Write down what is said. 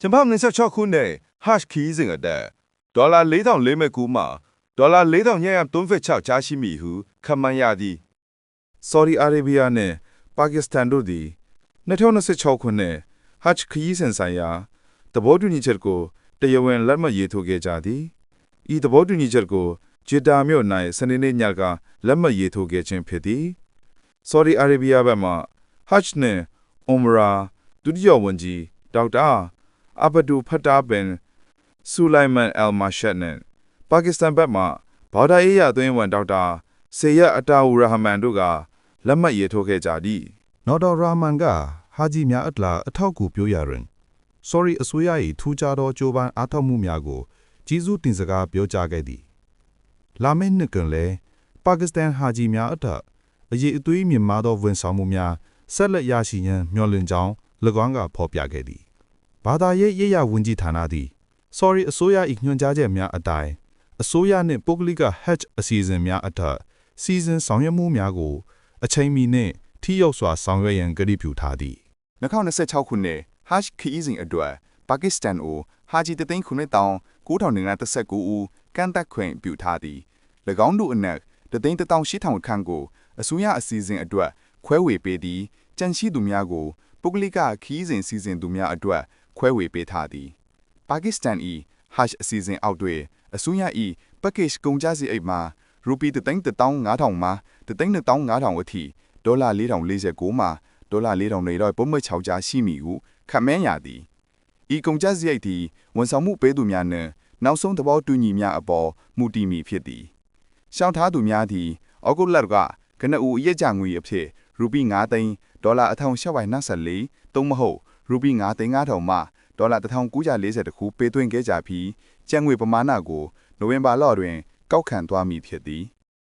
ဂျပန်26ခုနှစ် hash key စဉ်အတက်ဒေါ်လာ4000လေးမဲ့ကူမှာဒေါ်လာ4936ကြားရှိမိဟုခန့်မှန်းရသည်ဆော်ဒီအာရေဗျနဲ့ပါကစ္စတန်တို့သည်2026ခုနှစ် Hajj ခရီးစဉ်ဆိုင်ရာသဘောတူညီချက်ကိုတရားဝင်လက်မှတ်ရေးထိုးခဲ့ကြသည်ဤသဘောတူညီချက်ကိုဂျီတာမြို့၌စနေနေ့ညကလက်မှတ်ရေးထိုးခဲ့ခြင်းဖြစ်သည်ဆော်ဒီအာရေဗျဘက်မှ Hajj နဲ့ Umrah ဒုတိယဝန်ကြီးဒေါက်တာ အဘဒူဖတ်တာဘင်ဆူလိုင်မန်အယ်မာရှတ်နဲ့ပါကစ္စတန်ဘက်မှဘော်ဒါရေးရအသွင်ဝန်ဒေါက်တာဆေယအတာဝူရဟမန်တို့ကလက်မှတ်ရေးထိုးခဲ့ကြသည်နော်ဒေါ်ရာမန်ကဟာဂျီများအတလာအထောက်အကူပြောရရင် sorry အစိုးရ၏ထူးခြားသောကြိုးပမ်းအားထုတ်မှုများကိုကြီးစုတင်စကားပြောကြားခဲ့သည်လာမယ့်နှစ်ကလည်းပါကစ္စတန်ဟာဂျီများအထက်အရေးအသွေးမြင့်မားသောဝန်ဆောင်မှုများဆက်လက်ရရှိရန်မျှော်လင့်ကြောင်း၎င်းကဖော်ပြခဲ့သည် ဘာသာရေးရေးရဝန်ကြီးဌာနသည် sorry အစိုးရ၏ညွှန်ကြားချက်များအတိုင်းအစိုးရနှင့်ပုဂ္ဂလိက hatch အစီအစဉ်များအထက်စီစဉ်ဆောင်ရွက်မှုများကို အချိန်မီနှင့်ထိရောက်စွာဆောင်ရွက်ရန်ကတိပြုထားသည်2026ခုနှစ် Hash ခီးစဉ်အတွက်ပါကစ္စတန်ကိုဟာဂျီတသိန်းခုနှစ်တောင်9139ဦးကန့်သက်ခွင့်ပြုထားသည်၎င်းတို့အနက်တသိန်း18000ခန့်ကိုအစိုးရအစီအစဉ်အတွက်ခွဲဝေပေးသည်ကြန့်ရှိသူများကိုပုဂ္ဂလိကခီးစဉ်စီစဉ်သူများအတွက် ခွဲဝေပေးထားသည်ပါကစ္စတန်၏ Hash အစီအစဉ်အောက်တွင်အစိုးရ၏ package ကုန်ကျစရိတ်မှာရူပီ3,15000မှ3,25000အထိဒေါ်လာ4,049မှဒေါ်လာ4,400ပုံမှန်6ကြားရှိမည်ဟုခန့်မှန်းရသည်ဤကုန်ကျစရိတ်သည်ဝန်ဆောင်မှုပေးသူများနှင့်နောက်ဆုံးသဘောတူညီများအပေါ်မူတည်မည်ဖြစ်သည်ရှောင်းထားသူများသည်ဩဂုတ်လကကနအူအရက်ကြငွေအဖြစ်ရူပီ9သိန်းဒေါ်လာ1824သို့မဟုတ် ရူပီ9သိန်း9000မှဒေါ်လာ1940တခုပေးသွင်းခဲ့ကြပြီးကျန်ငွေပမာဏကိုနိုဝင်ဘာလတွင်ကောက်ခံသွားမည်ဖြစ်သည်